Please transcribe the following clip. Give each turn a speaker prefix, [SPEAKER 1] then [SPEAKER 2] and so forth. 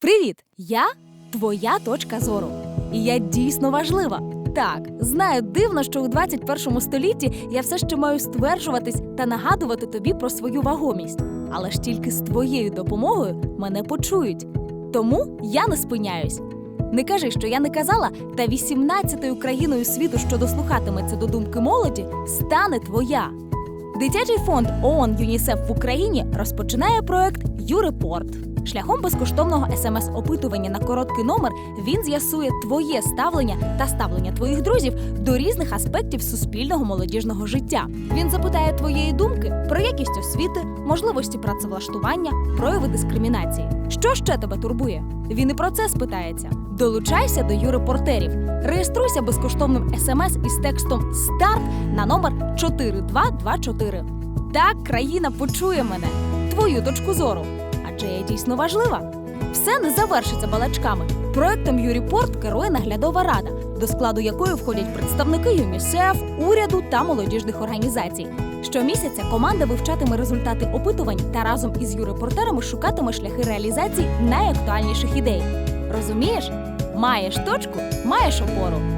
[SPEAKER 1] Привіт! Я твоя точка зору. І я дійсно важлива. Так, знаю, дивно, що у 21 столітті я все ще маю стверджуватись та нагадувати тобі про свою вагомість. Але ж тільки з твоєю допомогою мене почують. Тому я не спиняюсь. Не кажи, що я не казала, та 18-ю країною світу, що дослухатиметься до думки молоді, стане твоя. Дитячий фонд ООН ЮНІСЕФ в Україні розпочинає проект ЮРепорт. Шляхом безкоштовного смс-опитування на короткий номер він з'ясує твоє ставлення та ставлення твоїх друзів до різних аспектів суспільного молодіжного життя. Він запитає твоєї думки про якість освіти, можливості працевлаштування, прояви дискримінації. Що ще тебе турбує? Він і про це спитається. Долучайся до юрепортерів. Реєструйся безкоштовним смс із текстом Старт на номер 4224. Так країна почує мене, твою точку зору. Адже я дійсно важлива. Все не завершиться балачками. Проектом Юріпорт керує наглядова рада, до складу якої входять представники ЮНІСЕФ, уряду та молодіжних організацій. Щомісяця команда вивчатиме результати опитувань та разом із юрепортерами шукатиме шляхи реалізації найактуальніших ідей. Розумієш? Маєш точку, маєш опору.